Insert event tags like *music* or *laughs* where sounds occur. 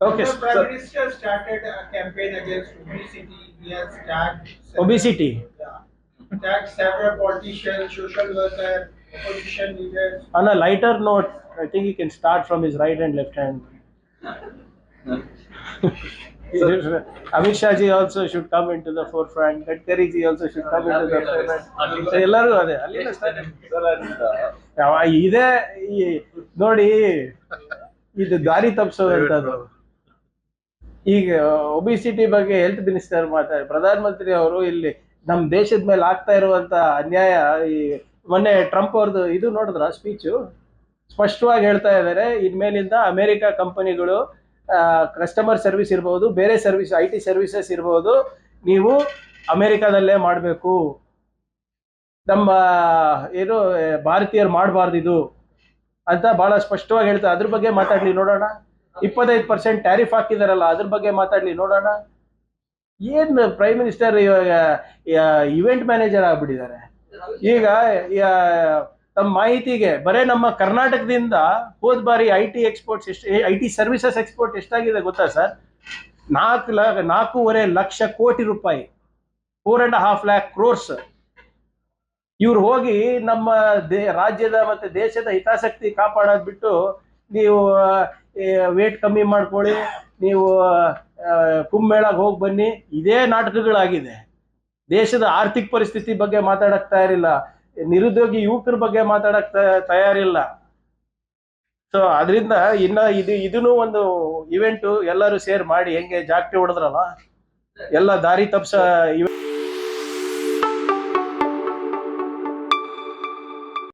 Okay, The sir. Prime Minister started a campaign against obesity. He has tagged. several- Obesity. Yeah. Tagged several politicians, social workers, opposition leaders. On a lighter note, I think he can start from his right and left hand. *laughs* Amit Shah ji also should come into the forefront. Gadkari ji also should come into the forefront. ಎಲ್ಲರೂ ಅದೇ ಅಲ್ಲಿಂದ start. ಯಾವ- ಇದೇ ಈ ನೋಡಿ ಇದು ದಾರಿ ತಪ್ಪಿಸೋದಂಥದ್ದು ಈಗ ಒಬಿಸಿಟಿ ಬಗ್ಗೆ ಹೆಲ್ತ್ ಮಿನಿಸ್ಟರ್ ಮಾತಾಡಿ ಪ್ರಧಾನ ಮಂತ್ರಿ ಅವರು ಇಲ್ಲಿ ನಮ್ಮ ದೇಶದ ಮೇಲೆ ಆಗ್ತಾ ಇರುವಂತ ಅನ್ಯಾಯ, ಈ ಮೊನ್ನೆ ಟ್ರಂಪ್ ಅವ್ರದ್ದು ಇದು ನೋಡಿದ್ರ ಸ್ಪೀಚು ಸ್ಪಷ್ಟವಾಗಿ ಹೇಳ್ತಾ ಇದ್ದಾರೆ ಇನ್ಮೇಲಿಂದ ಅಮೆರಿಕ ಕಂಪನಿಗಳು ಕಸ್ಟಮರ್ ಸರ್ವಿಸ್ ಇರ್ಬೋದು, ಬೇರೆ ಸರ್ವಿಸ್ ಐ ಟಿ ಸರ್ವಿಸಸ್ ಇರ್ಬೋದು, ನೀವು ಅಮೆರಿಕಾದಲ್ಲೇ ಮಾಡಬೇಕು. ನಮ್ಮ, ಏನು, ಭಾರತೀಯರು ಮಾಡಬಾರ್ದು ಇದು ಅಂತ ಬಹಳ ಸ್ಪಷ್ಟವಾಗಿ ಹೇಳ್ತಾರೆ ಅದ್ರ ಬಗ್ಗೆ ಮಾತಾಡ್ಲಿ, ನೋಡೋಣ. ಇಪ್ಪತ್ತೈದು ಪರ್ಸೆಂಟ್ ಟ್ಯಾರಿಫ್ ಹಾಕಿದಾರಲ್ಲ, ಅದ್ರ ಬಗ್ಗೆ ಮಾತಾಡ್ಲಿ, ನೋಡೋಣ. ಏನ್ ಪ್ರೈಮ್ ಮಿನಿಸ್ಟರ್ ಇವಾಗ ಇವೆಂಟ್ ಮ್ಯಾನೇಜರ್ ಆಗ್ಬಿಟ್ಟಿದ್ದಾರೆ ಈಗ ತಮ್ಮ ಮಾಹಿತಿಗೆ, ಬರೇ ನಮ್ಮ ಕರ್ನಾಟಕದಿಂದ ಹೋದ್ ಬಾರಿ ಐ ಟಿ ಎಕ್ಸ್ಪೋರ್ಟ್ಸ್ ಎಷ್ಟು ಐ ಟಿ ಸರ್ವಿಸಸ್ ಎಕ್ಸ್ಪೋರ್ಟ್ ಎಷ್ಟಾಗಿದೆ ಗೊತ್ತಾ ಸರ್ ನಾಲ್ಕು ಲಕ್ಷ ನಾಲ್ಕೂವರೆ ಲಕ್ಷ ಕೋಟಿ ರೂಪಾಯಿ. Four and half lakh crores ಇವ್ರು ಹೋಗಿ ನಮ್ಮ ದೇ, ರಾಜ್ಯದ ಮತ್ತೆ ದೇಶದ ಹಿತಾಸಕ್ತಿ ಕಾಪಾಡೋದ್ಬಿಟ್ಟು ನೀವು ವೇಟ್ ಕಮ್ಮಿ ಮಾಡ್ಕೊಳ್ಳಿ, ನೀವು ಕುಂಭಮೇಳಕ್ಕೆ ಹೋಗಿ ಬನ್ನಿ. ಇದೇ ನಾಟಕಗಳಾಗಿದೆ. ದೇಶದ ಆರ್ಥಿಕ ಪರಿಸ್ಥಿತಿ ಬಗ್ಗೆ ಮಾತಾಡಕ್ ತಯಾರಿಲ್ಲ ನಿರುದ್ಯೋಗಿ ಯುವಕರ ಬಗ್ಗೆ ಮಾತಾಡಕ್ ತಯಾರಿಲ್ಲ. ಸೊ ಅದರಿಂದ ಇನ್ನ ಇದು, ಇದನ್ನು ಒಂದು ಇವೆಂಟ್ ಎಲ್ಲರೂ ಸೇರ್ ಮಾಡಿ, ಹೆಂಗೆ ಜಾಗೃತಿ ಹೊಡೆದ್ರಲ್ಲ? ಎಲ್ಲ ದಾರಿ ತಪ್ಸ ಇವೆ